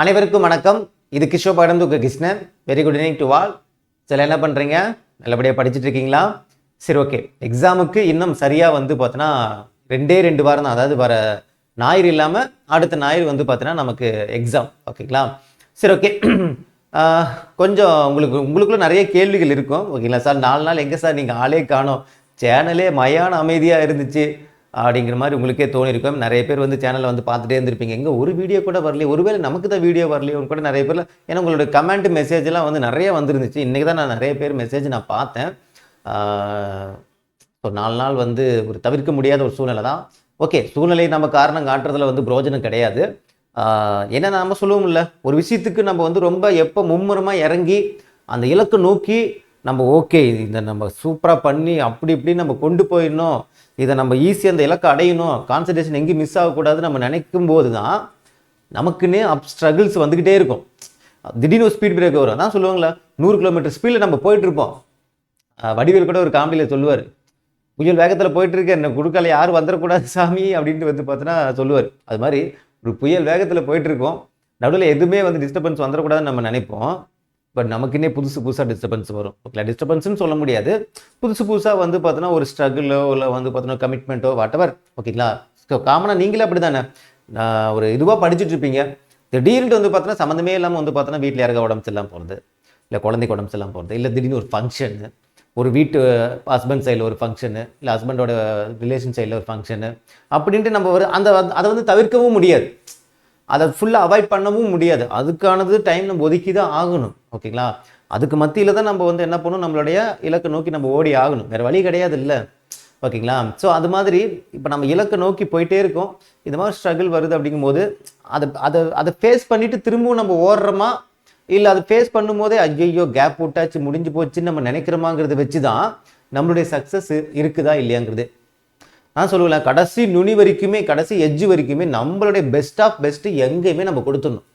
அனைவருக்கும் வணக்கம். இது கிஷோ படந்துக்க Krishnan. Very good evening to all சில என்ன பண்ணுறீங்க நல்லபடியாக படிச்சுட்டு இருக்கீங்களா? சரி ஓகே எக்ஸாமுக்கு இன்னும் சரியாக வந்து பார்த்தோன்னா ரெண்டே ரெண்டு வாரம் தான். அதாவது வர ஞாயிறு இல்லாமல் அடுத்த ஞாயிறு வந்து பார்த்தோன்னா நமக்கு எக்ஸாம் ஓகேங்களா சரி ஓகே கொஞ்சம் உங்களுக்கு உங்களுக்குள்ள நிறைய கேள்விகள் இருக்கும். ஓகேங்களா சார் நாலு நாள் எங்கே சார் நீங்கள் ஆளே காணோம். சேனலே மயான அமைதியாக இருந்துச்சு. அப்படிங்கிற மாதிரி உங்களுக்கே தோணிருக்கும். நிறைய பேர் வந்து சேனலை வந்து பார்த்துட்டே இருந்திருப்பீங்க. எங்கே ஒரு வீடியோ கூட வரலையே. ஒருவேளை நமக்கு தான் வீடியோ வரலையோன்னு கூட நிறைய பேர் ஏன்னா உங்களோட கமெண்ட் மெசேஜ் எல்லாம் வந்து நிறைய வந்துருந்துச்சு. இன்றைக்கி தான் நான் நிறைய பேர் மெசேஜ் நான் பார்த்தேன். ஒரு நாலு நாள் வந்து ஒரு தவிர்க்க முடியாத ஒரு சூழ்நிலை தான். ஓகே சூழ்நிலை நம்ம காரணம் காட்டுறதுல வந்து பிரோஜனம் கிடையாது. என்ன என்ன சொல்லவும் இல்லை ஒரு விஷயத்துக்கு நம்ம வந்து ரொம்ப எப்போ மும்முரமாக இறங்கி அந்த இலக்கை நோக்கி நம்ம ஓகே இதை நம்ம சூப்பராக பண்ணி அப்படி இப்படி நம்ம கொண்டு போயிடணும். இதை நம்ம ஈஸியாக அந்த இலக்கை அடையணும். கான்சன்ட்ரேஷன் எங்கேயும் மிஸ் ஆகக்கூடாது நம்ம நினைக்கும் போது தான் நமக்குன்னே அப் ஸ்ட்ரகிள்ஸ் வந்துக்கிட்டே இருக்கும். திடீர்னு ஒரு ஸ்பீட் பிரேக் வரும். அதான் சொல்லுவாங்களா நூறு கிலோமீட்டர் ஸ்பீடில் நம்ம போயிட்டு இருப்போம் வடிவேல் கூட ஒரு காமெடியில் சொல்லுவார். புயல் வேகத்தில் போயிட்டுருக்க என்ன குடுக்கல யாரும் வந்துடக்கூடாது சாமி அப்படின்ட்டு வந்து பார்த்தோன்னா சொல்லுவார். அது மாதிரி ஒரு புயல் வேகத்தில் போயிட்டுருக்கோம். நடுவில் எதுவுமே வந்து டிஸ்டர்பன்ஸ் வந்துடக்கூடாதுன்னு நம்ம நினைப்போம். பட் நமக்குன்னே புதுசு புதுசாக டிஸ்டர்பன்ஸ் வரும். ஓகே டிஸ்டர்பன்ஸ்னு சொல்ல முடியாது. புதுசு புதுசாக வந்து பார்த்தோன்னா ஒரு ஸ்ட்ரகிளோ இல்லை வந்து பார்த்தோன்னா கமிட்மெண்ட்டோ வாட் எவர் ஓகேங்களா ஸோ காமனாக நீங்களே அப்படி தானே ஒரு இதுவாக படிச்சுட்டு இருப்பீங்க. திடீர்னு வந்து பார்த்தோன்னா சம்மந்தமே இல்லாமல் வந்து பார்த்தோன்னா வீட்டில் யாருக்கா உடம்பு சரியில்லாமல் போகிறது இல்லை குழந்தைக்கு உடம்பு சரியில்லாமல் போகிறது இல்லை திடீர்னு ஒரு ஃபங்க்ஷனு ஒரு வீட்டு ஹஸ்பண்ட் சைடில் ஒரு ஃபங்க்ஷனு இல்லை ஹஸ்பண்டோட ரிலேஷன் சைடில் ஒரு ஃபங்க்ஷனு அப்படின்ட்டு நம்ம ஒரு அந்த அதை வந்து தவிர்க்கவும் முடியாது. அதை ஃபுல்லாக அவாய்ட் பண்ணவும் முடியாது. அதுக்கானது டைம் நம்ம ஒதுக்கி தான் ஆகணும் ஓகேங்களா அதுக்கு மத்தியில் தான் நம்ம வந்து என்ன பண்ணணும்? நம்மளுடைய இலக்கை நோக்கி நம்ம ஓடி ஆகணும். வேறு வழி கிடையாது இல்லை ஓகேங்களா ஸோ அது மாதிரி இப்போ நம்ம இலக்கை நோக்கி போயிட்டே இருக்கோம். இது மாதிரி ஸ்ட்ரகிள் வருது அப்படிங்கும்போது அதை அதை அதை ஃபேஸ் பண்ணிவிட்டு திரும்பவும் நம்ம ஓடுறோமா? இல்லை அதை ஃபேஸ் பண்ணும்போதே ஐயோ கேப் விட்டாச்சு முடிஞ்சு போச்சுன்னு நம்ம நினைக்கிறோமாங்கிறத வச்சு தான் நம்மளுடைய சக்ஸஸ் இருக்குதா இல்லையாங்கிறது. நான் சொல்லுவேன் கடைசி நுனி வரைக்குமே கடைசி எஜ்ஜு வரைக்குமே நம்மளுடைய பெஸ்ட் ஆஃப் பெஸ்ட்டு எங்கேயுமே நம்ம கொடுத்துடணும்.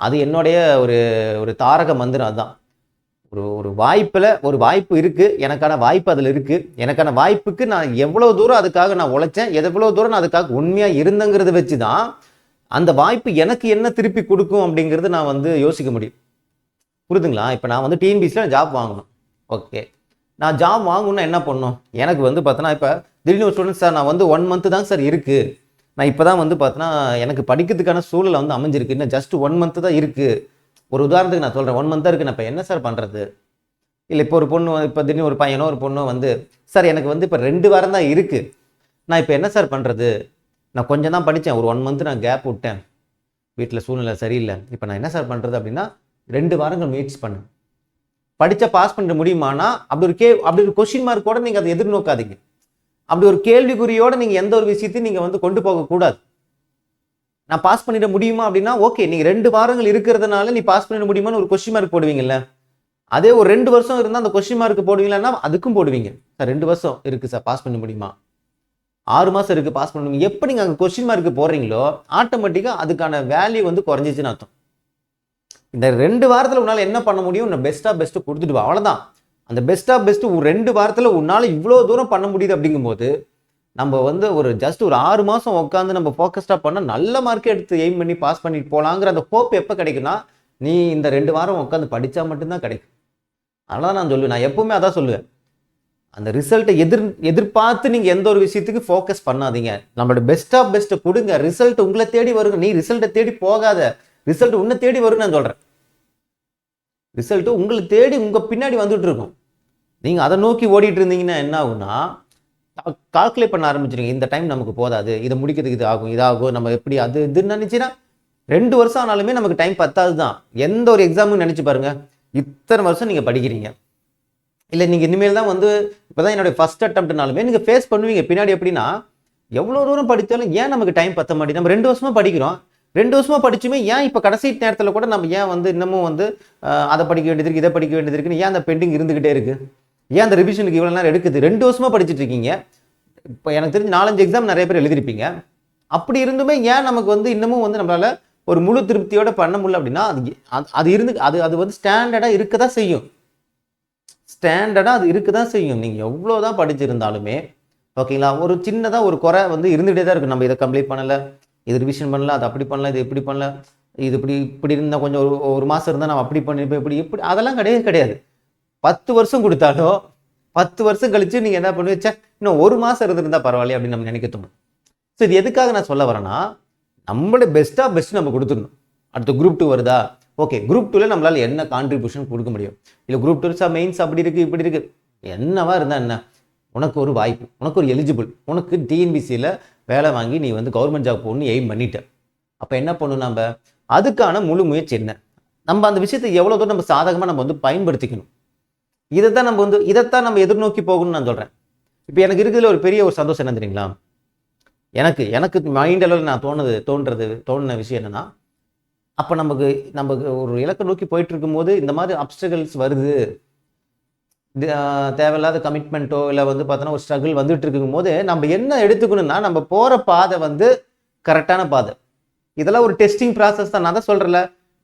அது என்னுடைய ஒரு ஒரு தாரக மந்திரம் அதுதான். ஒரு ஒரு வாய்ப்பில் ஒரு வாய்ப்பு இருக்குது எனக்கான வாய்ப்பு அதில் இருக்குது எனக்கான வாய்ப்புக்கு நான் எவ்வளோ தூரம் அதுக்காக நான் உழைச்சேன் எவ்வளோ தூரம் நான் அதுக்காக உண்மையாக இருந்தங்கிறத வச்சு தான் அந்த வாய்ப்பு எனக்கு என்ன திருப்பி கொடுக்கும் அப்படிங்கிறது நான் வந்து யோசிக்க முடியும். புரிதுங்களா? இப்போ நான் வந்து டிஎன்பிசியில் ஜாப் வாங்கணும். ஓகே நான் ஜாப் வாங்கணும்னா என்ன பண்ணும் எனக்கு வந்து பார்த்தோன்னா இப்போ திடீர்னு ஒரு ஸ்டூடெண்ட் சார் நான் வந்து ஒன் மந்த்து தான் சார் இருக்குது நான் இப்போ தான் வந்து பார்த்தோன்னா எனக்கு படிக்கிறதுக்கான சூழலை வந்து அமைஞ்சிருக்கு. இன்னும் ஜஸ்ட் ஒன் மந்த்து தான் இருக்குது ஒரு உதாரணத்துக்கு நான் சொல்கிறேன் ஒன் மந்த்தாக இருக்குது நான் இப்போ என்ன சார் பண்ணுறது இல்லை இப்போ ஒரு பொண்ணு இப்போ திடீர்னு ஒரு பையனோ ஒரு பொண்ணோ வந்து சார் எனக்கு வந்து இப்போ ரெண்டு வாரம் தான் இருக்குது நான் இப்போ என்ன சார் பண்ணுறது நான் கொஞ்சம் தான் படித்தேன். ஒரு ஒன் மந்த் நான் கேப் விட்டேன். வீட்டில் சூழ்நிலை சரியில்லை. இப்போ நான் என்ன சார் பண்ணுறது அப்படின்னா ரெண்டு வாரங்கள் முயற்சி பண்ணு. படித்தா பாஸ் பண்ண முடியுமானா அப்படி ஒரு கே அப்படி ஒரு கொஷின் மார்க் கூட நீங்கள் அதை எதிர்நோக்காதீங்க. அப்படி ஒரு கேள்விக்குறியோட நீங்கள் எந்த ஒரு விஷயத்தையும் நீங்கள் வந்து கொண்டு போகக்கூடாது நான் பாஸ் பண்ணிட முடியுமா அப்படின்னா ஓகே நீங்கள் ரெண்டு வாரங்கள் இருக்கிறதுனால நீ பாஸ் பண்ணிட முடியுமான்னு ஒரு கொஸ்டின் மார்க் போடுவீங்கல்ல. அதே ஒரு ரெண்டு வருஷம் இருந்தால் அந்த கொஸ்டின் மார்க் போடுவீங்களா அதுக்கும் போடுவீங்க. சார் ரெண்டு வருஷம் இருக்குது சார் பாஸ் பண்ண முடியுமா? ஆறு மாதம் இருக்குது பாஸ் பண்ண முடியும்? எப்போ நீங்கள் அங்கே கொஸ்டின் மார்க் போடுறீங்களோ ஆட்டோமேட்டிக்காக அதுக்கான வேல்யூ வந்து குறைஞ்சிச்சுன்னு அர்த்தம். இந்த ரெண்டு வாரத்தில் உன்னால் என்ன பண்ண முடியும்? நான் பெஸ்ட்டாக பெஸ்ட்டு கொடுத்துட்டு வா. அவ்வளோதான் அந்த பெஸ்ட்டாக பெஸ்ட்டு ஒரு ரெண்டு வாரத்தில் உன்னால் இவ்வளோ தூரம் பண்ண முடியுது அப்படிங்கும்போது நம்ம வந்து ஒரு ஜஸ்ட் ஒரு ஆறு மாதம் உட்காந்து நம்ம ஃபோக்கஸ்டாக பண்ணால் நல்ல மார்க்கே எடுத்து எய்ம் பண்ணி பாஸ் பண்ணிட்டு போகலாங்கிற அந்த ஹோப் எப்போ கிடைக்குன்னா நீ இந்த ரெண்டு வாரம் உட்காந்து படித்தா மட்டும்தான் கிடைக்கும். அதனால் நான் சொல்லுவேன் நான் எப்பவுமே அதான் சொல்லுவேன். அந்த ரிசல்ட்டை எதிர் எதிர்பார்த்து நீங்கள் எந்த ஒரு விஷயத்துக்கு ஃபோக்கஸ் பண்ணாதீங்க. நம்மளோட பெஸ்ட் ஆஃப் பெஸ்ட்டை கொடுங்க. ரிசல்ட் உங்களை தேடி வருங்க. நீ ரிசல்ட்டை தேடி போகாத. ரிசல்ட் உன்னை தேடி வரும்னு நான் சொல்கிறேன் ரிசல்ட்டு உங்களை தேடி உங்கள் பின்னாடி வந்துட்டு இருக்கும். நீங்கள் அதை நோக்கி ஓடிட்டு இருந்தீங்கன்னா என்ன ஆகும்னா கால்குலேட் பண்ண ஆரம்பிச்சிருங்க இந்த டைம் நமக்கு போதாது. இதை முடிக்கிறதுக்கு இது ஆகும் இதாகும் நம்ம எப்படி அது இதுன்னு நினச்சின்னா ரெண்டு வருஷம் ஆனாலுமே நமக்கு டைம் பத்தாது தான். எந்த ஒரு எக்ஸாமும் நினச்சி பாருங்கள் இத்தனை வருஷம் நீங்கள் படிக்கிறீங்க. இல்லை நீங்கள் இனிமேல் தான் வந்து இப்போ தான் என்னுடைய ஃபஸ்ட் அட்டம்ப்ட்னாலுமே நீங்கள் ஃபேஸ் பண்ணுவீங்க. பின்னாடி எப்படின்னா எவ்வளோ தூரம் படித்தாலும் ஏன் நமக்கு டைம் பத்த மாட்டேங்குது? நம்ம ரெண்டு வருஷமாக படிக்கிறோம். ரெண்டு வருஷமாக படிச்சுமே ஏன் இப்போ கடைசி நேரத்தில் கூட நம்ம ஏன் வந்து இன்னமும் வந்து அதை படிக்க வேண்டியது இருக்குது இதை படிக்க வேண்டியது இருக்குன்னு ஏன் அந்த பெண்டிங் இருந்துக்கிட்டே இருக்குது ஏன் அந்த ரிவிஷனுக்கு இவ்வளோ நேரம் எடுக்குது? ரெண்டு வருஷமாக படிச்சுட்டு இருக்கீங்க. இப்போ எனக்கு தெரிஞ்சு நாலஞ்சு எக்ஸாம் நிறைய பேர் எழுதிருப்பீங்க அப்படி இருந்துமே ஏன் நமக்கு வந்து இன்னமும் வந்து நம்மளால் ஒரு முழு திருப்தியோட பண்ண முடியல அப்படின்னா அது அது- அது இருந்து அது அது வந்து ஸ்டாண்டர்டாக இருக்க தான் செய்யும். ஸ்டாண்டர்டாக அது இருக்க தான் செய்யும். நீங்கள் எவ்வளோ தான் படிச்சிருந்தாலுமே ஓகேங்களா? ஒரு சின்னதாக ஒரு குறை வந்து இருந்துகிட்டே தான் இருக்கும். நம்ம இதை கம்ப்ளீட் பண்ணலை இது ரிவிஷன் பண்ணல அது அப்படி பண்ணல இது இப்படி பண்ணல இது இப்படி இப்படி இருந்தால் கொஞ்சம் ஒரு ஒரு மாதம் இருந்தால் நம்ம அப்படி பண்ணிருப்போம் இப்படி இப்படி. அதெல்லாம் கிடையவே கிடையாது. பத்து வருஷம் கொடுத்தாலும் பத்து வருஷம் கழிச்சு நீங்கள் என்ன பண்ணுவீங்க? இன்னும் ஒரு மாதம் இருந்திருந்தா பரவாயில்ல அப்படின்னு நம்ம நினைக்க தோணும் ஸோ இது எதுக்காக நான் சொல்ல வரேன்னா நம்மளோட பெஸ்ட்டாக பெஸ்ட் நம்ம கொடுத்துடணும். அடுத்து குரூப் டூ வருதா? ஓகே குரூப் டூவில் நம்மளால் என்ன கான்ட்ரிபியூஷன் கொடுக்க முடியும்? இல்லை குரூப் டூ சார் மெயின்ஸ் அப்படி இருக்குது இப்படி இருக்குது என்னவா இருந்தால் என்ன? உனக்கு ஒரு வாய்ப்பு உனக்கு ஒரு எலிஜிபிள் உனக்கு டிஎன்பிசியில் வேலை வாங்கி நீ வந்து கவர்மெண்ட் ஜாப் போகணும்னு எய்ம் பண்ணிட்ட. அப்போ என்ன பண்ணணும் நம்ம அதுக்கான முழு முயற்சி என்ன? நம்ம அந்த விஷயத்தை எவ்வளோ தூரம் நம்ம சாதகமாக நம்ம வந்து பயன்படுத்திக்கணும். இதை தான் நம்ம வந்து இதைத்தான் நம்ம எதிர்நோக்கி போகணும்னு நான் சொல்கிறேன் இப்போ எனக்கு இருக்கிறதுல ஒரு பெரிய ஒரு சந்தோஷம் என்ன தெரியுங்களா? எனக்கு எனக்கு மைண்ட் அளவில் நான் தோணுது தோன்றது தோணுன விஷயம் என்னன்னா அப்போ நமக்கு நமக்கு ஒரு இலக்கை நோக்கி போயிட்டு இருக்கும்போது இந்த மாதிரி அப்டகல்ஸ் வருது. தேவையில்லாத கமிட்மெண்ட்டோ இல்லை வந்து பார்த்தோன்னா ஒரு ஸ்ட்ரகிள் வந்துட்டு இருக்கும்போது நம்ம என்ன எடுத்துக்கணும்னா நம்ம போகிற பாதை வந்து கரெக்டான பாதை. இதெல்லாம் ஒரு டெஸ்டிங் ப்ராசஸ் தான். நான் தான் சொல்கிறேன்ல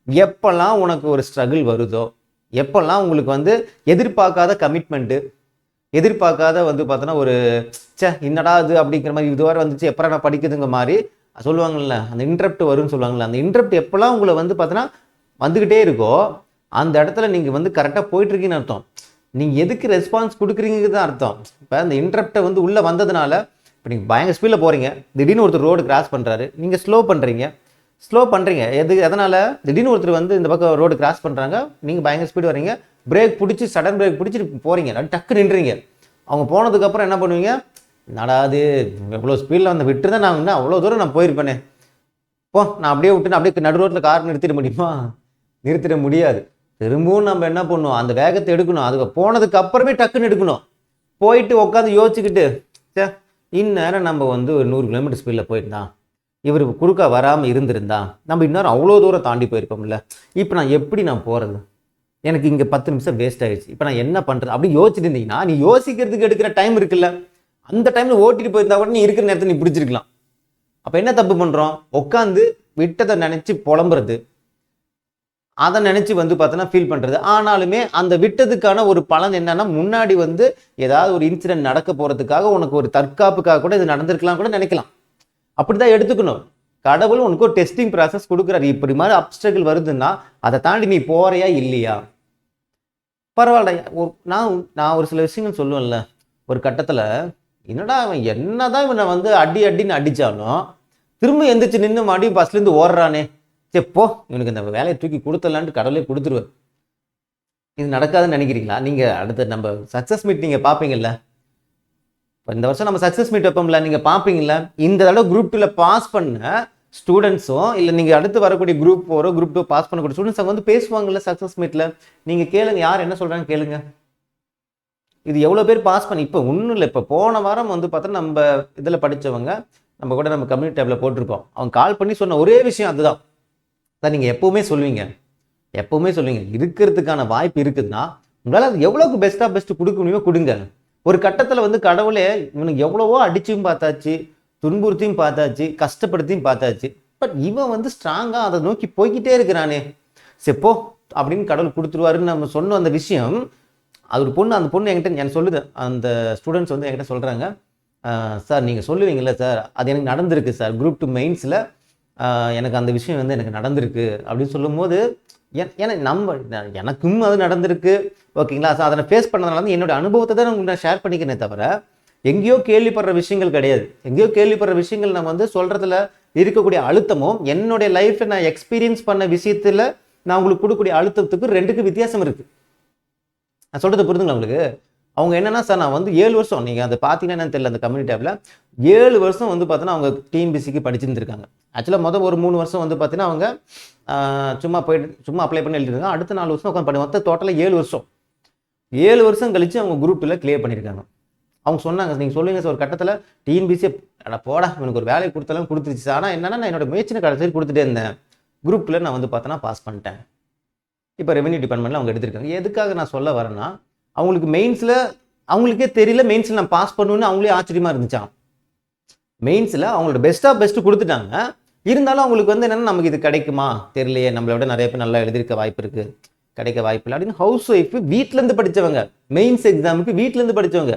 எப்போல்லாம் உனக்கு ஒரு ஸ்ட்ரகிள் வருதோ எப்போல்லாம் உங்களுக்கு வந்து எதிர்பார்க்காத கமிட்மெண்ட்டு எதிர்பார்க்காத வந்து பார்த்தோன்னா ஒரு ச்சே என்னடா இது அப்படிங்கிற மாதிரி இதுவரை வந்துச்சு எப்போ நான் படிக்குதுங்க மாதிரி சொல்லுவாங்கல்ல அந்த இன்ட்ரப்ட் வரும்னு சொல்லுவாங்கள்ல அந்த இன்ட்ரப்ட் எப்போல்லாம் உங்களை வந்து பார்த்தோன்னா வந்துக்கிட்டே இருக்கோ அந்த இடத்துல நீங்கள் வந்து கரெக்டாக போயிட்டுருக்கீங்கன்னு அர்த்தம். நீங்கள் எதுக்கு ரெஸ்பான்ஸ் கொடுக்குறீங்கிறது தான் அர்த்தம். இப்போ அந்த இன்ட்ரப்டை வந்து உள்ளே வந்ததுனால இப்போ நீங்கள் பயங்கர ஸ்பீடில் போகிறீங்க திடீர்னு ஒருத்தர் ரோடு கிராஸ் பண்ணுறாரு நீங்கள் ஸ்லோ பண்ணுறீங்க ஸ்லோ பண்ணுறீங்க எது எதனால்? திடீர்னு ஒருத்தர் வந்து இந்த பக்கம் ரோடு கிராஸ் பண்ணுறாங்க நீங்கள் பயங்கர ஸ்பீடு வரீங்க பிரேக் பிடிச்சி சடன் பிரேக் பிடிச்சிட்டு போகிறீங்க டக்கு நின்றீங்க அவங்க போனதுக்கப்புறம் என்ன பண்ணுவீங்க? நடாது இவ்வளோ எவ்வளோ ஸ்பீடில் வந்து விட்டுருந்தா நான் இன்னும் அவ்வளோ தூரம் நான் போயிருப்பேனே. போ நான் அப்படியே விட்டு அப்படியே நடு ரோட்டில் கார் நிறுத்திட முடியுமா? நிறுத்திட முடியாது. திரும்பவும் நம்ம என்ன பண்ணுவோம்? அந்த வேகத்தை எடுக்கணும். அதுக்கு போனதுக்கு அப்புறமே டக்குன்னு எடுக்கணும். போயிட்டு உட்காந்து யோசிச்சுக்கிட்டு சே இந்நேரம் நம்ம வந்து ஒரு நூறு கிலோமீட்டர் ஸ்பீடில் போயிருந்தான் இவர் குறுக்க வராமல் இருந்திருந்தா நம்ம இன்னும் அவ்வளோ தூரம் தாண்டி போயிருக்கோம்ல. இப்போ நான் எப்படி நான் போகிறது எனக்கு இங்கே பத்து நிமிஷம் வேஸ்ட் ஆகிடுச்சு இப்போ நான் என்ன பண்ணுறது அப்படி யோசிச்சுட்டு இருந்தீங்கன்னா நீ யோசிக்கிறதுக்கு எடுக்கிற டைம் இருக்குல்ல. அந்த டைமில் ஓட்டிட்டு போயிருந்தா கூட நீ இருக்கிற நேரத்தை நீ பிடிச்சிருக்கலாம். அப்போ என்ன தப்பு பண்ணுறோம் உட்காந்து விட்டதை நினச்சி புலம்புறது. அதை நினச்சி வந்து பார்த்தோன்னா ஃபீல் பண்ணுறது ஆனாலுமே அந்த விட்டதுக்கான ஒரு பலன் என்னன்னா முன்னாடி வந்து ஏதாவது ஒரு இன்சிடென்ட் நடக்க போகிறதுக்காக உனக்கு ஒரு தற்காப்புக்காக கூட இது நடந்திருக்கலாம் கூட நினைக்கலாம். அப்படி தான் எடுத்துக்கணும். கடவுள் உனக்கு ஒரு டெஸ்டிங் ப்ராசஸ் கொடுக்குறாரு. இப்படி மாதிரி அப்டக்கிள் வருதுன்னா அதை தாண்டி நீ போறியா இல்லையா? பரவாயில்ல ஒரு நான் நான் ஒரு சில விஷயங்கள் சொல்லுவேன்ல. ஒரு கட்டத்தில் என்னடா அவன் என்னதான் இவனை வந்து அடி அடின்னு அடித்தாலும் திரும்ப எந்திரிச்சு நின்று மறுபடியும் பஸ்லேருந்து ஓடுறானே. சரி போ. இவனுக்கு இந்த வேலையை தூக்கி கொடுத்துடலான்ட்டு கடவுளே கொடுத்துருவேன் இது நடக்காதுன்னு நினைக்கிறீங்களா? நீங்கள் அடுத்த நம்ம சக்ஸஸ் மீட் நீங்கள் பார்ப்பீங்கல்ல. இப்போ இந்த வருஷம் நம்ம சக்ஸஸ் மீட் வைப்போம்ல நீங்கள் பார்ப்பீங்களா இந்த தடவை குரூப் டூவில் பாஸ் பண்ண ஸ்டூடெண்ட்ஸும் இல்லை நீங்கள் அடுத்து வரக்கூடிய குரூப் ஃபோரோ குரூப் டூ பாஸ் பண்ணக்கூடிய ஸ்டூடெண்ட்ஸ் அங்கே வந்து பேசுவாங்கல்ல சக்ஸஸ் மீட்டில் நீங்கள் கேளுங்க யார் என்ன சொல்கிறாங்க கேளுங்க. இது எவ்வளோ பேர் பாஸ் பண்ணி இப்போ ஒன்றும் இல்லை இப்போ போன வாரம் வந்து பார்த்தா நம்ம இதில் படித்தவங்க நம்ம கூட நம்ம கம்யூனிட்டி டேப்பில் போட்டிருக்கோம். அவங்க கால் பண்ணி சொன்ன ஒரே விஷயம் அதுதான். அதான் நீங்கள் எப்போவுமே சொல்லுவீங்க. எப்போவுமே சொல்லுவீங்க இருக்கிறதுக்கான வாய்ப்பு இருக்குதுன்னா உங்களால் அது எவ்வளோக்கு பெஸ்ட்டாக பெஸ்ட்டு கொடுக்க முடியுமோ கொடுங்க. ஒரு கட்டத்தில் வந்து கடவுளே இவனுக்கு எவ்வளவோ அடிச்சும் பார்த்தாச்சு துன்புறுத்தியும் பார்த்தாச்சு கஷ்டப்படுத்தியும் பார்த்தாச்சு. பட் இவன் வந்து ஸ்ட்ராங்காக அதை நோக்கி போய்கிட்டே இருக்கிறானே. செப்போ அப்படின்னு கடவுள் கொடுத்துருவாருன்னு நம்ம சொன்ன அந்த விஷயம் அது ஒரு பொண்ணு அந்த பொண்ணு என்கிட்ட எனக்கு சொல்லுது. அந்த ஸ்டூடெண்ட்ஸ் வந்து என்கிட்ட சொல்கிறாங்க சார் நீங்கள் சொல்லுவீங்கல்ல சார் அது எனக்கு நடந்திருக்கு சார் குரூப் டூ மெயின்ஸில் எனக்கு அந்த விஷயம் வந்து எனக்கு நடந்திருக்கு அப்படின்னு சொல்லும்போது என் ஏன்னா நம்ம எனக்கும் அது நடந்திருக்கு. ஓகேங்களா? ஸோ அதை ஃபேஸ் பண்ணதுனால வந்து என்னோட அனுபவத்தை தான் உங்களுக்கு நான் ஷேர் பண்ணிக்கிறேனே தவிர எங்கேயோ கேள்விப்படுற விஷயங்கள் கிடையாது. எங்கேயோ கேள்விப்படுற விஷயங்கள் நம்ம வந்து சொல்கிறதுல இருக்கக்கூடிய அழுத்தமும் என்னுடைய லைஃப்பில் நான் எக்ஸ்பீரியன்ஸ் பண்ண விஷயத்தில் நான் உங்களுக்கு கொடுக்கக்கூடிய அழுத்தத்துக்கு ரெண்டுக்கு வித்தியாசம் இருக்குது நான் சொல்கிறது புரிதுங்களா உங்களுக்கு? அவங்க என்னன்னா சார் நான் வந்து ஏழு வருஷம் நீங்கள் அதை பார்த்தீங்கன்னா என்னன்னு தெரியல அந்த கம்யூனிட்டி டேப்பில் ஏழு வருஷம் வந்து பார்த்தீங்கன்னா அவங்க டிஎன்பிசிக்கு படிச்சிருந்துருக்காங்க. ஆக்சுவலாக மொதல் ஒரு மூணு வருஷம் வந்து பார்த்தீங்கன்னா அவங்க சும்மா போயிட்டு சும்மா அப்ளை பண்ணி எழுதிருக்காங்க. அடுத்த நாலு வருஷம் உட்காந்து பண்ணி மொத்தம் டோட்டலாக ஏழு வருஷம். ஏழு வருஷம் கழிச்சு அவங்க குரூப்பில் கிளியர் பண்ணியிருக்காங்க. அவங்க சொன்னாங்க நீங்கள் சொல்லுங்க சார் ஒரு கட்டத்தில் டிஎன்பிசி அட போடா எனக்கு ஒரு வேலையை கொடுத்தாலும் கொடுத்துருச்சு. ஆனால் என்னன்னா நான் என்னோட முயற்சியை கடைசி கொடுத்துட்டே இருந்தேன். குரூப்பில் நான் வந்து பார்த்தோன்னா பாஸ் பண்ணிட்டேன். இப்போ ரெவென்யூ டிபார்ட்மெண்ட்டில் அவங்க எடுத்திருக்காங்க. எதுக்காக நான் சொல்ல வரேன்னா அவங்களுக்கு மெயின்ஸில் அவங்களுக்கே தெரியல மெயின்ஸில் நான் பாஸ் பண்ணுன்னு அவங்களே ஆச்சரியமாக இருந்துச்சாம். மெயின்ஸில் அவங்களோட பெஸ்ட்டாக பெஸ்ட்டு கொடுத்துட்டாங்க. இருந்தாலும் அவங்களுக்கு வந்து என்னென்னா நமக்கு இது கிடைக்குமா? தெரியலையே நம்மளை விட நிறைய பேர் நல்லா எழுதியிருக்க வாய்ப்பு இருக்குது கிடைக்க வாய்ப்பு இல்லை அப்படின்னு ஹவுஸ் ஒய்ஃபு வீட்டிலேருந்து படித்தவங்க மெயின்ஸ் எக்ஸாமுக்கு வீட்டிலேருந்து படித்தவங்க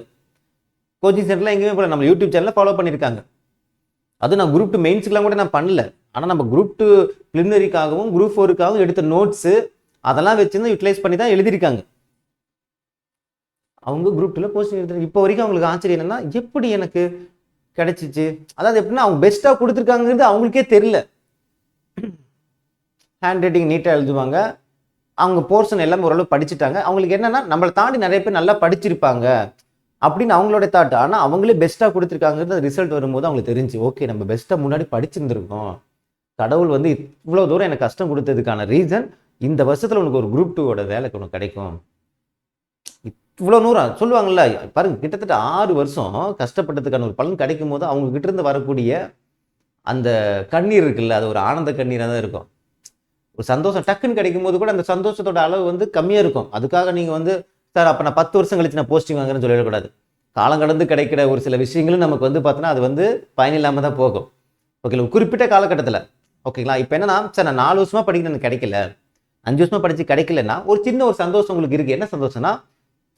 கோச்சிங் சென்டர்லாம் எங்கேயுமே போகல. நம்ம யூடியூப் சேனலில் ஃபாலோ பண்ணியிருக்காங்க. அது நான் குரூப் டூ மெயின்ஸுக்கெலாம் கூட நான் பண்ணல. ஆனால் நம்ம குரூப் டூ ப்ளிமினரிக்காகவும் குரூப் ஃபோருக்காகவும் எடுத்த நோட்ஸு அதெல்லாம் வச்சு தான் யூட்டிலைஸ் பண்ணி தான் எழுதியிருக்காங்க. அவங்க குரூப் டூவில் போஸ்டிங் எடுத்து இப்போ வரைக்கும் அவங்களுக்கு ஆச்சரியம் என்னன்னா எப்படி எனக்கு கிடைச்சிச்சு? அதாவது எப்படின்னா அவங்க பெஸ்ட்டாக கொடுத்துருக்காங்கிறது அவங்களுக்கே தெரியல. ஹேண்ட் ரைட்டிங் நீட்டாக எழுதுவாங்க. அவங்க போர்ஷன் எல்லாமே ஓரளவு படிச்சுட்டாங்க. அவங்களுக்கு என்னன்னா நம்மளை தாண்டி நிறைய பேர் நல்லா படிச்சிருப்பாங்க அப்படின்னு அவங்களோட தாட் ஆனால் அவங்களே பெஸ்ட்டாக கொடுத்துருக்காங்கிறது ரிசல்ட் வரும்போது அவங்களுக்கு தெரிஞ்சு ஓகே நம்ம பெஸ்ட்டாக முன்னாடி படிச்சிருந்துருக்கோம். கடவுள் வந்து இவ்வளோ தூரம் எனக்கு கஷ்டம் கொடுத்ததுக்கான ரீசன் இந்த வருஷத்தில் உனக்கு ஒரு குரூப் டூவோட வேலைக்கு உனக்கு கிடைக்கும். இவ்வளோ நூறாக சொல்லுவாங்கல்ல பாருங்க கிட்டத்தட்ட ஆறு வருஷம் கஷ்டப்பட்டதுக்கான ஒரு பலன் கிடைக்கும் போது அவங்க இருந்து வரக்கூடிய அந்த கண்ணீர் இருக்குல்ல அது ஒரு ஆனந்த கண்ணீராக தான் இருக்கும். ஒரு சந்தோஷம் டக்குன்னு கிடைக்கும் போது கூட அந்த சந்தோஷத்தோட அளவு வந்து கம்மியாக இருக்கும். அதுக்காக நீங்கள் வந்து சார் அப்போ நான் பத்து வருஷம் கழிச்சு நான் போஸ்டிங் வாங்குறேன்னு சொல்லிடக்கூடாது. காலம் கடந்து கிடைக்கிற ஒரு சில விஷயங்களும் நமக்கு வந்து பார்த்தோன்னா அது வந்து பயனில்லாமல் தான் போகும். ஓகேங்களா? ஒரு குறிப்பிட்ட காலகட்டத்தில். ஓகேங்களா? இப்போ என்னன்னா சார் நான் நாலு வருஷமாக படிக்கிறேன் எனக்கு கிடைக்கல. அஞ்சு வருஷமாக படித்து கிடைக்கலன்னா ஒரு சின்ன ஒரு சந்தோஷம் உங்களுக்கு இருக்குது என்ன சந்தோஷம்னா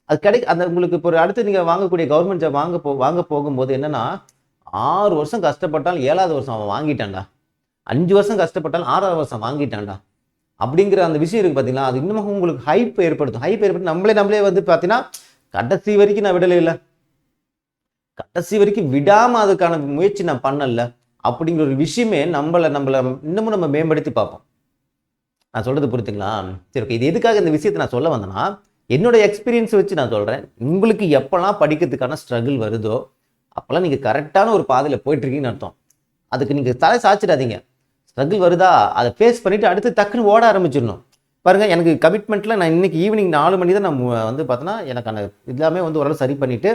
அது கிடை அந்த உங்களுக்கு இப்போ ஒரு அடுத்து நீங்கள் வாங்கக்கூடிய கவர்மெண்ட் ஜாப் வாங்க போ வாங்க போகும்போது என்னன்னா ஆறு வருஷம் கஷ்டப்பட்டாலும் ஏழாவது வருஷம் அவன் வாங்கிட்டான்டா. அஞ்சு வருஷம் கஷ்டப்பட்டாலும் ஆறாவது வருஷம் வாங்கிட்டான்டா. அப்படிங்கிற அந்த விஷயம் இருக்குது பார்த்தீங்களா அது இன்னமும் உங்களுக்கு ஹைப் ஏற்படுத்தும். ஹைப் ஏற்படுத்தி நம்மளே நம்மளே வந்து பார்த்தீங்கன்னா கடைசி வரைக்கும் நான் விடலை இல்லை. கடைசி வரைக்கும் விடாமல் அதுக்கான முயற்சி நான் பண்ணலை. அப்படிங்கிற ஒரு விஷயமே நம்மளை நம்மளை இன்னமும் நம்ம மேம்படுத்தி பார்ப்போம். நான் சொல்கிறது புரியுதுங்களா சரி ஓகே. இது எதுக்காக இந்த விஷயத்தை நான் சொல்ல வந்தேன்னா என்னோட எக்ஸ்பீரியன்ஸ் வச்சு நான் சொல்கிறேன் உங்களுக்கு எப்போல்லாம் படிக்கிறதுக்கான ஸ்ட்ரகிள் வருதோ அப்போல்லாம் நீங்கள் கரெக்டான ஒரு பாதையில் போயிட்டுருக்கீங்கன்னு அர்த்தம். அதுக்கு நீங்கள் தலை சாச்சிடாதீங்க ஸ்ட்ரகிள் வருதா? அதை ஃபேஸ் பண்ணிவிட்டு அடுத்து டக்குன்னு ஓட ஆரம்பிச்சிடணும். பாருங்க எனக்கு கமிட்மெண்ட்டில் நான் இன்னைக்கு ஈவினிங் நாலு மணி தான் நான் வந்து பார்த்தோன்னா எனக்கான எல்லாமே வந்து ஓரளவு சரி பண்ணிவிட்டு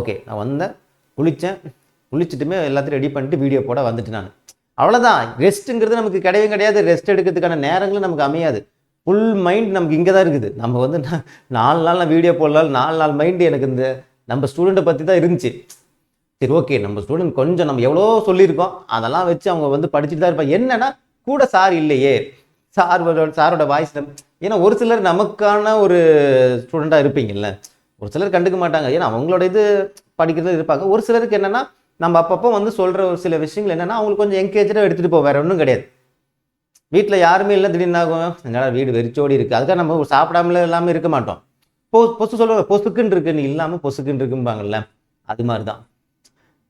ஓகே நான் வந்தேன் குளித்தேன் குளிச்சுட்டுமே எல்லாத்தையும் ரெடி பண்ணிட்டு வீடியோ போட வந்துட்டு நான். அவ்வளோதான் ரெஸ்ட்டுங்கிறது நமக்கு கிடையவே கிடையாது. ரெஸ்ட் எடுக்கிறதுக்கான நேரங்களும் நமக்கு அமையாது. ஃபுல் மைண்ட் நமக்கு இங்கே தான் இருக்குது. நம்ம வந்து நான் நாலு நாள் நான் வீடியோ போடலாம் நாலு நாள் மைண்டு எனக்கு இந்த நம்ம ஸ்டூடெண்ட்டை பற்றி தான் இருந்துச்சு. சரி ஓகே நம்ம ஸ்டூடெண்ட் கொஞ்சம் நம்ம எவ்வளோ சொல்லியிருக்கோம். அதெல்லாம் வச்சு அவங்க வந்து படிச்சுட்டு தான் இருப்பாங்க. என்னென்னா கூட சார் இல்லையே. சார் சாரோட வாய்ஸ் ஏன்னா ஒரு சிலர் நமக்கான ஒரு ஸ்டூடெண்ட்டாக இருப்பீங்கல்ல. ஒரு சிலர் கண்டுக்க மாட்டாங்க. ஏன்னா அவங்களோட இது படிக்கிறது இருப்பாங்க. ஒரு சிலருக்கு என்னென்னா நம்ம அப்பப்போ வந்து சொல்கிற ஒரு சில விஷயங்கள் என்னென்னா அவங்களுக்கு கொஞ்சம் என்கேஜாக எடுத்துகிட்டு போவோம் வேறு ஒன்றும் கிடையாது. வீட்டில் யாருமே இல்லை திடீர்னு ஆகும்? என்னடா வீடு வெறிச்சோடி இருக்குது அதுக்காக நம்ம சாப்பிடாமல இல்லாமல் இருக்க மாட்டோம். பொ பொசு சொல்லுவாங்க பொசுக்குன்னு இருக்குன்னு நீ இல்லாமல் பொசுக்குன்னு இருக்கும்பாங்கல்ல அது மாதிரி தான்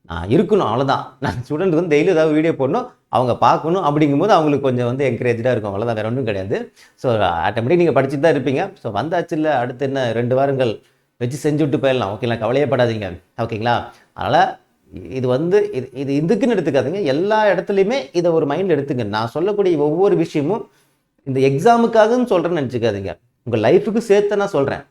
நான் இருக்கணும் அவ்வளோதான் நான் ஸ்டூடெண்ட் வந்து டெய்லி ஏதாவது வீடியோ போடணும் அவங்க பார்க்கணும் அப்படிங்கும்போது அவங்களுக்கு கொஞ்சம் வந்து என்கரேஜாக இருக்கும். அவ்வளோதான் வேறு ஒன்றும் கிடையாது. ஸோ ஆட்டோமேட்டிக் நீங்கள் படிச்சுட்டு தான் இருப்பீங்க. ஸோ வந்தாச்சு இல்லை அடுத்து என்ன ரெண்டு வாரங்கள் வச்சு செஞ்சு விட்டு போயிடலாம். ஓகேங்களா கவலையப்படாதீங்க ஓகேங்களா அதனால் இது வந்து இது இது இதுக்குன்னு எடுத்துக்காதீங்க. எல்லா இடத்துலையுமே இதை ஒரு மைண்டில் எடுத்துங்க. நான் சொல்லக்கூடிய ஒவ்வொரு விஷயமும் இந்த எக்ஸாமுக்காகன்னு சொல்கிறேன்னு நினச்சிக்காதீங்க. உங்கள் லைஃபுக்கு சேர்த்து நான் சொல்கிறேன்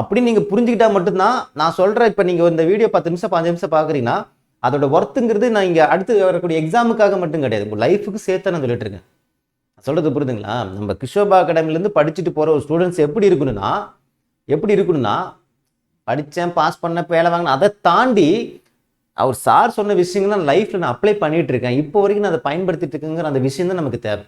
அப்படி நீங்கள் புரிஞ்சுக்கிட்டா மட்டும்தான் நான் சொல்கிறேன் இப்போ நீங்கள் இந்த வீடியோ பத்து நிமிஷம் பாஞ்சு நிமிஷம் பார்க்குறீங்கன்னா அதோட ஒர்த்துங்கிறது நான் இங்கே அடுத்து வரக்கூடிய எக்ஸாமுக்காக மட்டும் கிடையாது. உங்கள் லைஃபுக்கு சேர்த்து நான் சொல்லிட்டு இருக்கேன் சொல்கிறது புரிதுங்களா நம்ம கிஷோபா அகாடமிலேருந்து படிச்சுட்டு போகிற ஒரு ஸ்டூடெண்ட்ஸ் எப்படி இருக்கணும்னா எப்படி இருக்கணும்னா படித்தேன் பாஸ் பண்ண வேலை வாங்கினேன் அதை தாண்டி அவர் சார் சொன்ன விஷயங்கள் நான் லைஃப்பில் நான் அப்ளை பண்ணிகிட்டு இருக்கேன் இப்போ வரைக்கும் நான் அதை பயன்படுத்திட்டு இருக்கேங்கிற அந்த விஷயம் தான் நமக்கு தேவை.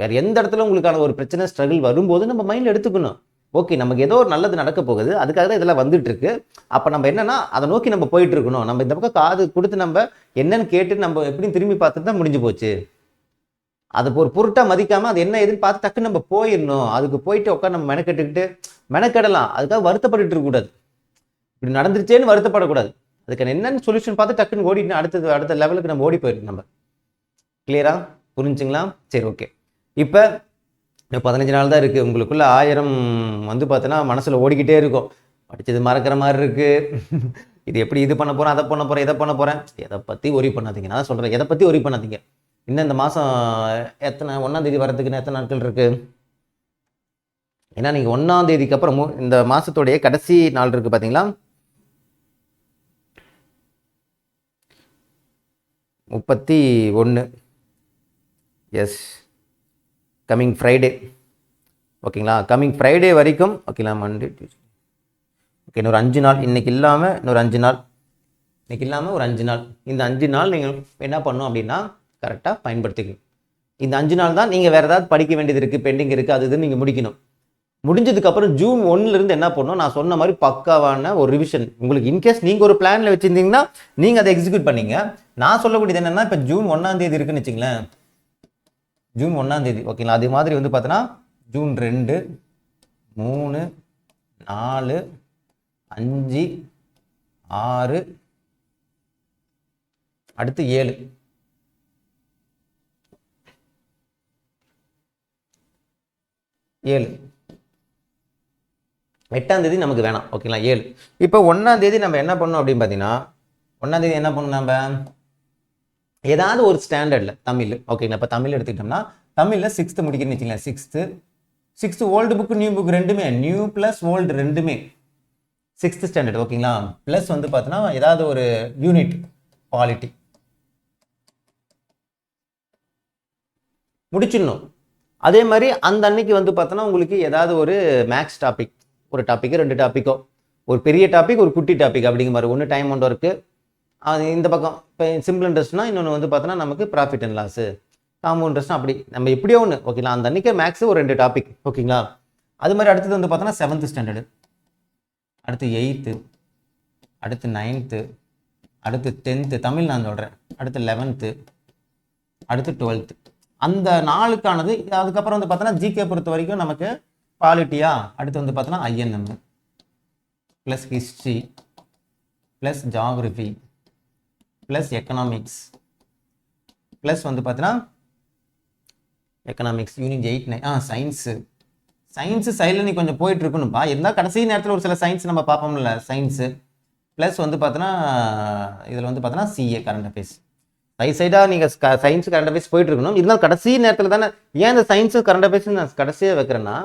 வேற எந்த இடத்துல உங்களுக்கான ஒரு பிரச்சனை ஸ்ட்ரகிள் வரும்போது நம்ம மைண்டில் எடுத்துக்கணும். ஓகே நமக்கு ஏதோ ஒரு நல்லது நடக்க போகுது. அதுக்காக தான் இதெல்லாம் வந்துட்டுருக்கு. அப்போ நம்ம என்னன்னா அதை நோக்கி நம்ம போயிட்டுருக்கணும். நம்ம இந்த பக்கம் காது கொடுத்து நம்ம என்னன்னு கேட்டு நம்ம எப்படியும் திரும்பி பார்த்துட்டு தான் முடிஞ்சு போச்சு. அது ஒரு பொருட்டாக மதிக்காமல் அது என்ன ஏதுன்னு பார்த்து டக்குன்னு நம்ம போயிடணும். அதுக்கு போயிட்டு உட்காந்து நம்ம மெனக்கெட்டுக்கிட்டு மெனக்கெடலாம். அதுக்காக வருத்தப்பட்டுட்டு இருக்கக்கூடாது இப்படி நடந்துருச்சேன்னு வருத்தப்படக்கூடாது அதுக்கு என்னென்ன சொல்யூஷன் பார்த்து டக்குன்னு ஓடிட்டு அடுத்தது அடுத்த லெவலுக்கு நம்ம ஓடி போயிடும் நம்ம. கிளியரா புரிஞ்சுங்களா? சரி ஓகே இப்போ பதினஞ்சு நாள் தான் இருக்குது உங்களுக்குள்ள ஆயிரம் வந்து பார்த்தோன்னா மனசில் ஓடிக்கிட்டே இருக்கும். படித்தது மறக்கிற மாதிரி இருக்குது இது எப்படி இது பண்ண போகிறேன் அதை பண்ண போகிறேன் இதை பண்ண போகிறேன் எதை பற்றி ஒரி பண்ணாதீங்க. நான் சொல்கிறேன் எதை பற்றி ஒரி பண்ணாதீங்க. இன்னும் இந்த மாதம் எத்தனை ஒன்றாந்தேதி வரதுக்குன்னு எத்தனை நாட்கள் இருக்குது ஏன்னா நீங்கள் ஒன்றாந்தேதிக்கு அப்புறம் இந்த மாதத்துடைய கடைசி நாள் இருக்குது பார்த்தீங்களா முப்பத்தி ஒன்று. எஸ் கம்மிங் ஃப்ரைடே ஓகேங்களா கம்மிங் ஃப்ரைடே வரைக்கும் ஓகேங்களா மண்டே ஓகே இன்னொரு அஞ்சு நாள். இன்னைக்கு இல்லாமல் இன்னொரு அஞ்சு நாள். இன்னைக்கு இல்லாமல் ஒரு அஞ்சு நாள். இந்த அஞ்சு நாள் நீங்கள் என்ன பண்ணணும் அப்படின்னா கரெக்டாக பயன்படுத்திக்கணும். இந்த அஞ்சு நாள் தான் நீங்கள் வேறு ஏதாவது படிக்க வேண்டியது இருக்குது பெண்டிங் இருக்குது அது இதுன்னு நீங்கள் முடிக்கணும். முடிஞ்சதுக்கப்புறம் ஜூன் ஒன்னுலேருந்து என்ன பண்ணணும்? நான் சொன்ன மாதிரி பக்காவான ஒரு ரிவிஷன் உங்களுக்கு இன்கேஸ் நீங்கள் ஒரு பிளானில் வச்சுருந்தீங்கன்னா நீங்கள் அதை எக்ஸிக்யூட் பண்ணீங்க. நான் சொல்லக்கூடியது என்னென்னா இப்போ ஜூன் ஒன்றாம் தேதி இருக்குன்னு வச்சுங்களேன் ஜூன் ஒன்றாம் தேதி ஓகேங்களா அது மாதிரி வந்து பார்த்தோன்னா ஜூன் ரெண்டு மூணு நாலு அஞ்சு ஆறு அடுத்து ஏழு. ஏழு. எட்டாம் தேதி நமக்கு வேணாம். ஓகேங்களா? ஏழு. இப்போ ஒன்றாம் தேதி நம்ம என்ன பண்ணோம் அப்படின்னு பார்த்தீங்கன்னா ஒன்றாம் தேதி என்ன பண்ணணும் நம்ம? ஏதாவது ஒரு ஸ்டாண்டர்டில் தமிழ். ஓகேங்களா? இப்போ தமிழ் எடுத்துக்கிட்டோம்னா தமிழில் சிக்ஸ்த்து முடிக்கிறேன்னு வச்சுக்கலாம் sixth sixth old book new book ரெண்டுமே. நியூ ப்ளஸ் ஓல்டு ரெண்டுமே. சிக்ஸ்த்து ஸ்டாண்டர்ட் ஓகேங்களா? ப்ளஸ் வந்து பார்த்தோன்னா ஏதாவது ஒரு யூனிட் குவாலிட்டி முடிச்சிடணும். அதே மாதிரி அந்த அன்னைக்கு வந்து பார்த்தோன்னா உங்களுக்கு ஏதாவது ஒரு மேக்ஸ் டாபிக் ஒரு டாப்பிக்கோ ரெண்டு டாப்பிக்கோ ஒரு பெரிய டாபிக் ஒரு குட்டி டாபிக் அப்படிங்கிற மாதிரி ஒன்று டைம் ஒன்று இருக்குது அது இந்த பக்கம் இப்போ சிம்பிள் இன்ட்ரெஸ்ட்னா இன்னொன்று வந்து பார்த்தோன்னா நமக்கு ப்ராஃபிட் அண்ட் லாஸு காம்பவுண்ட் இன்ட்ரெஸ்ட்னா அப்படி. நம்ம எப்படியோ ஒன்று ஓகேங்களா அந்த அன்றைக்கி மேக்ஸு ஒரு ரெண்டு டாபிக் ஓகேங்களா அது மாதிரி அடுத்தது வந்து பார்த்தோன்னா செவன்த் ஸ்டாண்டர்டு அடுத்து எயித்து அடுத்து நைன்த்து அடுத்து டென்த்து தமிழ் நான் சொல்கிறேன் அடுத்து லெவன்த்து அடுத்து டுவெல்த்து அந்த நாளுக்கானது அதுக்கப்புறம் வந்து பார்த்தோன்னா ஜிகே பொறுத்த வரைக்கும் நமக்கு குவாலிட்டியா அடுத்து வந்து பார்த்தோன்னா INM plus history plus geography plus economics plus வந்து பார்த்தீங்கன்னா எக்கனாமிக்ஸ் யூனிட் எயிட் நைன் ஆ சயின்ஸு சயின்ஸு சைடில் நீ கொஞ்சம் போயிட்டு இருக்கணும்ப்பா இருந்தால் கடைசி நேரத்தில் ஒரு சில சயின்ஸ் நம்ம பார்ப்போம்ல சயின்ஸு ப்ளஸ் வந்து பார்த்தோன்னா இதில் வந்து பார்த்தோன்னா சிஏ கரண்ட் அஃபேர்ஸ் சை சைடாக நீங்கள் சயின்ஸ் கரண்ட் அஃபேர்ஸ் போயிட்டு இருக்கணும். இருந்தாலும் கடைசி நேரத்தில் தானே ஏன் இந்த சயின்ஸு கரண்ட் அஃபேர்ஸ் நான் கடைசியாக வைக்கிறேன்னா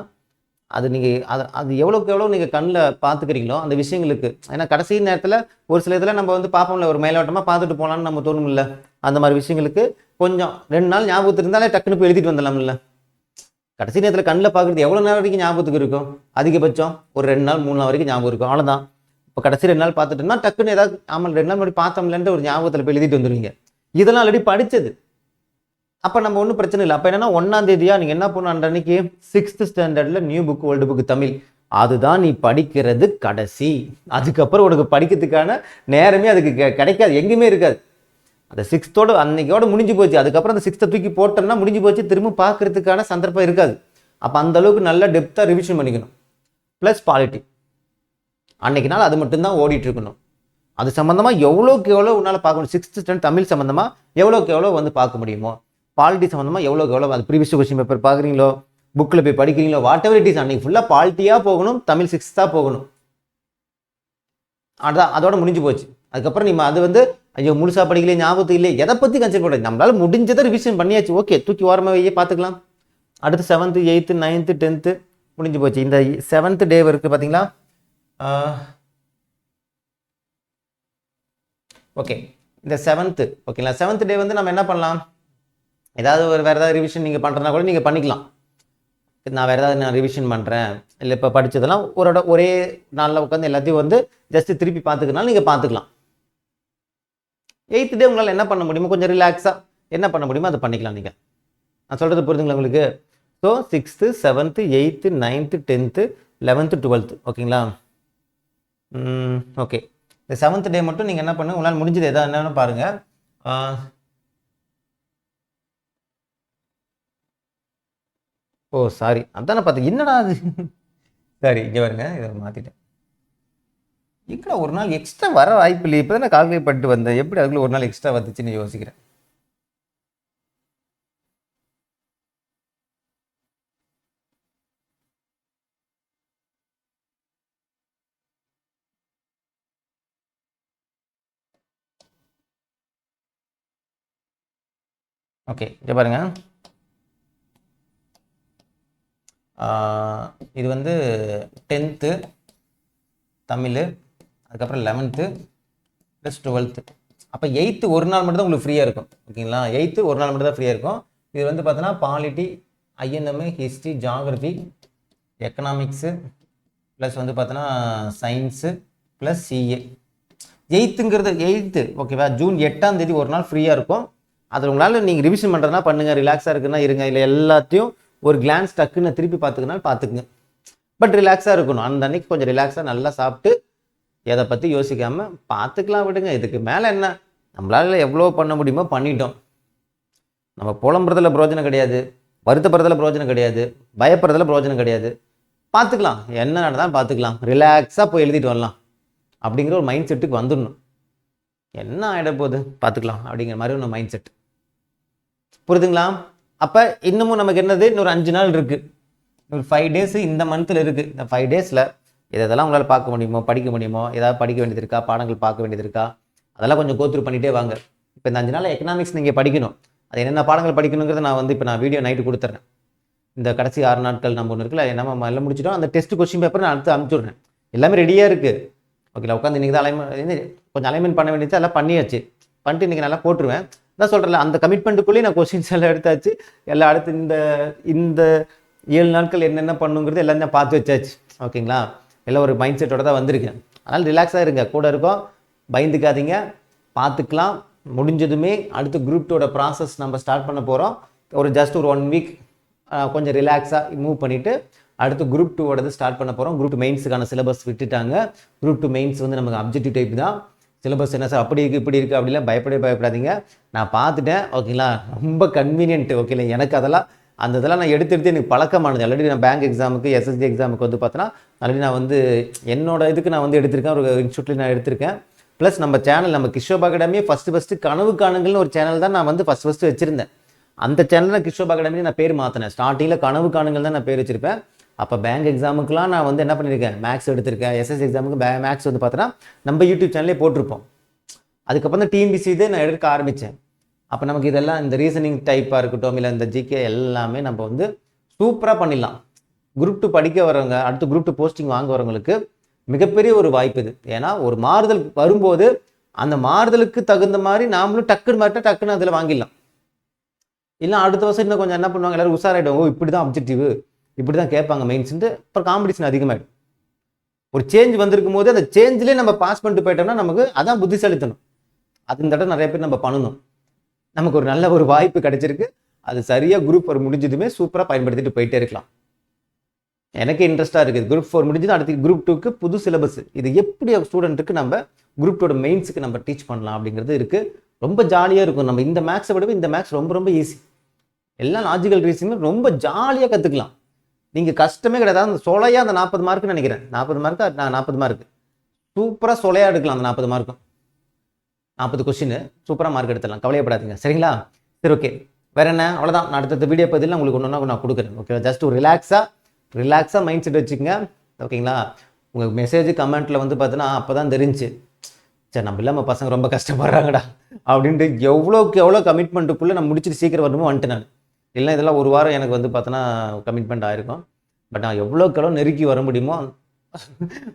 அது நீங்கள் அது அது எவ்வளோக்கு எவ்வளோ நீங்கள் கண்ணில் பார்த்துக்கிறீங்களோ அந்த விஷயங்களுக்கு ஏன்னா கடைசி நேரத்தில் ஒரு சில இதில் நம்ம வந்து பார்ப்போம்ல ஒரு மேலோட்டமாக பார்த்துட்டு போகலான்னு நம்ம தோணும்ல. அந்த மாதிரி விஷயங்களுக்கு கொஞ்சம் ரெண்டு நாள் ஞாபகத்துக்கு இருந்தாலே டக்குன்னு போய் எழுதிட்டு வந்துடலாம்ல. கடைசி நேரத்தில் கண்ணில் பார்க்குறது எவ்வளோ நேரம் வரைக்கும் ஞாபகத்துக்கு இருக்கும்? அதிகபட்சம் ஒரு ரெண்டு நாள் மூணு நாள் வரைக்கும் ஞாபகம் இருக்கும். அவ்வளோதான் இப்போ கடைசி ரெண்டு நாள் பார்த்துட்டோம்னா டக்குன்னு ஏதாவது ஆமாம் ரெண்டு நாள் முன்னாடி பார்த்தோம்லன்ற ஒரு ஞாபகத்தில் போய் எழுதிட்டு வந்துடுவீங்க இதெல்லாம் ஆல்ரெடி படித்தது அப்போ நம்ம ஒன்றும் பிரச்சனை இல்லை. அப்போ என்னன்னா ஒன்றாம் தேதியா நீங்கள் என்ன பண்ணணும்? அன்றைக்கு சிக்ஸ்த்து சிக்ஸ்த் ஸ்டாண்டர்டில் new book old book Tamil. அதுதான் நீ படிக்கிறது கடைசி. அதுக்கப்புறம் உனக்கு படிக்கிறதுக்கான நேரமே அதுக்கு கெ- கிடைக்காது. எங்கேயுமே இருக்காது. அந்த சிக்ஸ்த்தோட அன்னைக்கோட முடிஞ்சு போச்சு. அதுக்கப்புறம் அந்த சிக்ஸ்த்தை தூக்கி போட்டோம்னா முடிஞ்சு போச்சு. திரும்ப பார்க்கறதுக்கான சந்தர்ப்பம் இருக்காது. அப்போ அந்த அளவுக்கு நல்ல டெப்த்தாக ரிவிஷன் பண்ணிக்கணும். ப்ளஸ் பாலிட்டி அன்னைக்கு நாள் அது மட்டும்தான் ஓடிட்டு இருக்கணும் அது சம்மந்தமாக எவ்வளோக்கு எவ்வளோ உன்னால் பார்க்க முடியும் சிக்ஸ்த் ஸ்டாண்டர்ட் தமிழ் சம்மந்தமாக எவ்வளோக்கு எவ்வளோ வந்து பார்க்க முடியுமோ பாலிட்டி சம்மந்தமாக எவ்வளோக்கு எவ்வளோ அது ப்ரீவியஸ் கொஸ்டின் பேப்பர் பார்க்குறீங்களோ புக்கில் போய் படிக்கிறீங்களோ வாட் எவர் இட் இஸ் அன்னைக்கு ஃபுல்லாக பாலிட்டியாக போகணும் தமிழ் சிக்ஸ்த்தாக போகணும். அதான் அதோட முடிஞ்சு போச்சு. அதுக்கப்புறம் நீ அது வந்து ஐயோ முழுசா படிக்கலையே ஞாபகத்துக்கு இல்லை எதை பற்றி கன்சிடர் பண்ண நம்மளால முடிஞ்சதை ரிவிஷன் பண்ணியாச்சு. ஓகே தூக்கி ஓரமாக வையே பார்த்துக்கலாம். அடுத்து செவன்த்து எயித்து நைன்த்து டென்த்து முடிஞ்சு போச்சு. இந்த செவன்த் டே இருக்குது பார்த்தீங்களா ஓகே இந்த செவன்த்து ஓகேங்களா செவன்த் டே வந்து நம்ம என்ன பண்ணலாம்? ஏதாவது ஒரு வேறு ஏதாவது ரிவிஷன் நீங்கள் பண்ணுறதுனா கூட நீங்கள் பண்ணிக்கலாம். நான் வேறு ஏதாவது நான் ரிவிஷன் பண்ணுறேன் இல்லை இப்போ படித்ததெல்லாம் ஒரு ஒரே நாளில் உட்காந்து எல்லாத்தையும் வந்து ஜஸ்ட் திருப்பி பார்த்துக்கனாலும் நீங்கள் பார்த்துக்கலாம். எயித்து டே உங்களால் என்ன பண்ண முடியுமோ கொஞ்சம் ரிலாக்ஸாக என்ன பண்ண முடியுமோ அதை பண்ணிக்கலாம் நீங்கள் நான் சொல்கிறது புரியுதுங்களா உங்களுக்கு? So sixth seventh eighth ninth tenth eleventh twelfth ஓகேங்களா? ஓகே இந்த செவன்த் டே மட்டும் நீங்கள் என்ன பண்ணுங்கள் உங்களால் முடிஞ்சது எதாவது என்னென்னு பாருங்கள் ஓ சாரி அதானே பார்த்தேன். என்னடா அது? சரி இங்கே வருங்க இதை மாற்றிட்டேன் எங்கடா ஒரு நாள் எக்ஸ்ட்ரா வர வாய்ப்பு இல்லை இப்போ தானே கால்குலேட் பண்ணிட்டு வந்தேன். எப்படி அதுக்குள்ள ஒரு நாள் எக்ஸ்ட்ரா வந்துச்சுன்னு யோசிக்கிறேன். ஓகே இங்கே பாருங்க. இது வந்து டென்த்து தமிழ் அதுக்கப்புறம் லெவன்த்து ப்ளஸ் டுவெல்த்து. அப்போ எயித்து ஒரு நாள் மட்டும் தான் உங்களுக்கு ஃப்ரீயாக இருக்கும். ஓகேங்களா? எயித்து ஒரு நாள் மட்டும் தான் ஃப்ரீயாக இருக்கும். இது வந்து பார்த்தோன்னா polity INM history geography economics plus வந்து பார்த்தோன்னா சயின்ஸு ப்ளஸ் சிஏ எயித்துங்கிறது எயித்து ஓகேவா ஜூன் எட்டாம் தேதி ஒரு நாள் ஃப்ரீயாக இருக்கும். அதில் உங்களால் நீங்கள் ரிவிஷன் பண்ணுறதுனா பண்ணுங்கள் ரிலாக்ஸாக இருக்குன்னா இருங்க. இல்லை எல்லாத்தையும் ஒரு கிளான்ஸ் டக்குன்னு திருப்பி பார்த்துக்கனால பார்த்துக்குங்க. பட் ரிலாக்ஸாக இருக்கணும். அந்த அன்னைக்கு கொஞ்சம் ரிலாக்ஸாக நல்லா சாப்பிட்டு எதை பற்றி யோசிக்காமல் பார்த்துக்கலாம் விடுங்க. இதுக்கு மேலே என்ன? நம்மளால் எவ்வளோ பண்ண முடியுமோ பண்ணிட்டோம். நம்ம புலம்புறதுல பிரயோஜனம் கிடையாது. வருத்தப்படுறதுல பிரயோஜனம் கிடையாது. பயப்படுறதுல பிரயோஜனம் கிடையாது. பார்த்துக்கலாம். என்ன நடந்தாலும் பார்த்துக்கலாம். ரிலாக்ஸாக போய் எழுதிட்டு வரலாம். அப்படிங்கிற ஒரு மைண்ட் செட்டுக்கு வந்துடணும். என்ன ஆகிட போகுது? பார்த்துக்கலாம். அப்படிங்கிற மாதிரி ஒரு மைண்ட் செட் புரியுதுங்களா அப்போ இன்னமும் நமக்கு என்னது? இன்னொரு அஞ்சு நாள் இருக்குது ஒரு ஃபைவ் டேஸ் இந்த மந்த்தில் இருக்குது இந்த ஃபைவ் டேஸில் இதெல்லாம் உங்களால் பார்க்க முடியுமோ படிக்க முடியுமோ ஏதாவது படிக்க வேண்டியது இருக்கா? பாடங்கள் பார்க்க வேண்டியது இருக்கா? அதெல்லாம் கொஞ்சம் கோத்ரூ பண்ணிகிட்டே வாங்க. இப்போ இந்த அஞ்சு நாள் எக்கனாமிக்ஸ் நீங்கள் படிக்கணும். அது என்னென்ன பாடங்கள் படிக்கணுங்கிறத நான் வந்து இப்போ நான் வீடியோ நைட்டு கொடுத்துட்றேன் இந்த கடைசி ஆறு நாட்கள் நம்ம ஒன்று இருக்குல்ல நம்ம எல்லாம் முடிச்சிட்டோம். அந்த டெஸ்ட் கொஸ்டின் பேப்பர் நான் அடுத்து அனுப்பிச்சுடுறேன் எல்லாமே ரெடியாக இருக்குது ஓகேல உட்காந்து இன்றைக்கி தான் அலைன்மெண்ட் கொஞ்சம் அலைன்மெண்ட் பண்ண வேண்டியது எல்லாம் பண்ணியாச்சு. பண்ணிட்டு இன்றைக்கி நல்லா போட்டுருவேன். தான் சொல்கிறேன்ல அந்த கமிட்மெண்ட்டுக்குள்ளேயே நான் கொஸ்டின்ஸ் எல்லாம் எடுத்தாச்சு. எல்லாம் அடுத்து இந்த இந்த ஏழு நாட்கள் என்னென்ன பண்ணுங்கிறது எல்லாம் நான் பார்த்து வச்சாச்சு. ஓகேங்களா? எல்லாம் ஒரு மைண்ட் செட்டோட தான் வந்திருக்கேன் அதனால் ரிலாக்ஸாக இருங்க. கூட இருக்கோம். பயந்துக்காதீங்க. பார்த்துக்கலாம். முடிஞ்சதுமே அடுத்து குரூப் டூட ப்ராசஸ் நம்ம ஸ்டார்ட் பண்ண போகிறோம் ஒரு ஜஸ்ட் ஒரு ஒன் வீக் கொஞ்சம் ரிலாக்ஸாக மூவ் பண்ணிவிட்டு அடுத்து குரூப் டூவோடது ஸ்டார்ட் பண்ண போகிறோம் குரூப் டூ மெயின்ஸுக்கான சிலபஸ் விட்டுட்டாங்க. குரூப் டூ மெயின்ஸ் வந்து நமக்கு அப்ஜெக்டிவ் டைப் தான். சிலபஸ் என்ன சார் அப்படி இருக்குது இப்படி இருக்குது அப்படிலாம் பயப்படவே பயப்படாதீங்க. நான் பார்த்துட்டேன் ஓகேங்களா? ரொம்ப கன்வீனியன்ட்டு ஓகேங்களா? எனக்கு அதெல்லாம் அந்த இதெல்லாம் நான் எடுத்து எடுத்து எனக்கு பழக்கமானது. ஆல்ரெடி நான் பேங்க் எக்ஸாமுக்கு எஸ்எஸ்சி எக்ஸாமுக்கு வந்து பார்த்தோன்னா ஆல்ரெடி நான் வந்து என்னோட இதுக்கு நான் வந்து எடுத்திருக்கேன். ஒரு இன்ஸ்டியூட்டில் நான் எடுத்திருக்கேன். ப்ளஸ் நம்ம சேனல் நம்ம கிஷோப் அகாடமியே ஃபஸ்ட்டு ஃபஸ்ட்டு கனவு காணுங்கள்னு ஒரு சேனல் தான் நான் வந்து ஃபஸ்ட் ஃபஸ்ட்டு வச்சுருந்தேன். அந்த சேனலில் கிஷோப் அகாடமி நான் பேர் மாற்றினேன் ஸ்டார்டிங்கில் கனவு காணுங்கள் தான் நான் பேர் வச்சுருப்பேன். அப்போ பேங்க் எக்ஸாமுக்குலாம் நான் வந்து என்ன பண்ணியிருக்கேன்? மேக்ஸ் எடுத்திருக்கேன். எஸ்எஸ் எக்ஸாமுக்கு பே மேக்ஸ் வந்து பார்த்தோன்னா நம்ம யூடியூப் சேனலே போட்டிருப்போம். அதுக்கப்புறம் தான் டிஎன்பிசி இதே நான் எடுக்க ஆரம்பித்தேன் அப்போ நமக்கு இதெல்லாம் இந்த ரீசனிங் டைப்பாக இருக்கட்டும் இல்லை இந்த ஜிகே எல்லாமே நம்ம வந்து சூப்பராக பண்ணிடலாம். குரூப் டூ படிக்க வரவங்க அடுத்து குரூப் டூ போஸ்டிங் வாங்க வரவங்களுக்கு மிகப்பெரிய ஒரு வாய்ப்பு இது. ஏன்னா ஒரு மாறுதல் வரும்போது அந்த மாறுதலுக்கு தகுந்த மாதிரி நாமளும் டக்குன்னு மாட்ட டக்குன்னு அதில் வாங்கிடலாம். இல்லை அடுத்த வருஷம் இன்னும் கொஞ்சம் என்ன பண்ணுவாங்க? எல்லாரும் உஷாராயிடுவாங்க. இப்படி தான் அப்ஜெக்டிவ் இப்படி தான் கேட்பாங்க மெயின்ஸ்ன்ட்டு அப்புறம் காம்படிஷன் அதிகமாகிடும் ஒரு சேஞ்ச் வந்திருக்கும் போது அந்த சேஞ்சிலே நம்ம பாஸ் பண்ணிட்டு போயிட்டோம்னா நமக்கு அதான் புத்திசாலித்தனம். அது இந்த தடவை நிறைய பேர் நம்ம பண்ணணும். நமக்கு ஒரு நல்ல ஒரு வாய்ப்பு கிடைச்சிருக்கு. அது சரியாக குரூப் ஃபோர் முடிஞ்சதுமே சூப்பராக பயன்படுத்திட்டு போயிட்டே இருக்கலாம். எனக்கு இன்ட்ரெஸ்ட்டாக இருக்குது. குரூப் ஃபோர் முடிஞ்சது அடுத்து குரூப் டூக்கு புது சிலபஸ் இது எப்படி ஸ்டூடெண்ட்டுக்கு நம்ம குரூப் டூட மெயின்ஸுக்கு நம்ம டீச் பண்ணலாம் அப்படிங்கிறது இருக்குது ரொம்ப ஜாலியாக இருக்கும். நம்ம இந்த மேக்ஸை விடவே இந்த மேக்ஸ் ரொம்ப ரொம்ப ஈஸி எல்லா லாஜிக்கல் ரீசனும் ரொம்ப ஜாலியாக கற்றுக்கலாம் நீங்கள் கஷ்டமே கிடையாது. அந்த சொலையாக அந்த நாற்பது மார்க்குன்னு நினைக்கிறேன். நாற்பது மார்க்கு? நான் நாற்பது மார்க்கு. சூப்பராக சொலையாக எடுக்கலாம் அந்த நாற்பது மார்க்கும். நாற்பது கொஸ்டின் சூப்பராக மார்க் எடுத்துடலாம். கவலையப்படாதீங்க. சரிங்களா? சரி ஓகே வேற என்ன? அவ்வளோதான் நான் அடுத்த வீடியோ பதில் உங்களுக்கு ஒன்று ஒன்றா நான் கொடுக்குறேன். ஓகே ஜஸ்ட் ஒரு ரிலாக்ஸாக ரிலாக்ஸாக மைண்ட் செட் வச்சுக்கோங்க. ஓகேங்களா உங்கள் மெசேஜ் கமெண்ட்டில் வந்து பார்த்தீங்கன்னா அப்போ தான் தெரிஞ்சு சரி நம்ம இல்லாமல் பசங்க ரொம்ப கஷ்டப்படுறாங்கடா. அப்படின்ட்டு எவ்வளோக்கு எவ்வளோ கமிட்மெண்ட்டுக்குள்ளே நான் முடிச்சுட்டு சீக்கிரம் வரணுமோ வந்துட்டு நான். இல்லை இதெல்லாம் ஒரு வாரம் எனக்கு வந்து பார்த்தோன்னா கமிட்மெண்ட் ஆயிருக்கும். பட் நான் எவ்வளோக்கு எவ்வளோ நெருக்கி வர முடியுமோ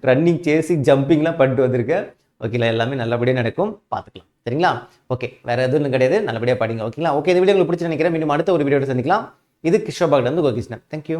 ரன்னிங் சேசி ஜம்பிங்லாம் பண்ணிட்டு வந்திருக்கேன். ஓகேங்களா எல்லாமே நல்லபடியாக நடக்கும். பார்த்துக்கலாம். சரிங்களா? ஓகே வேறு எதுவும் கிடையாது. நல்லபடியாக படிங்க. ஓகேங்களா ஓகே இந்த வீடியோ உங்களுக்கு பிடிச்சி நினைக்கிறேன். மீண்டும் அடுத்த ஒரு வீடியோட சந்திக்கலாம். இது கிஷோபாகிட்ட வந்து கோகிருஷ்ணன் தேங்க்யூ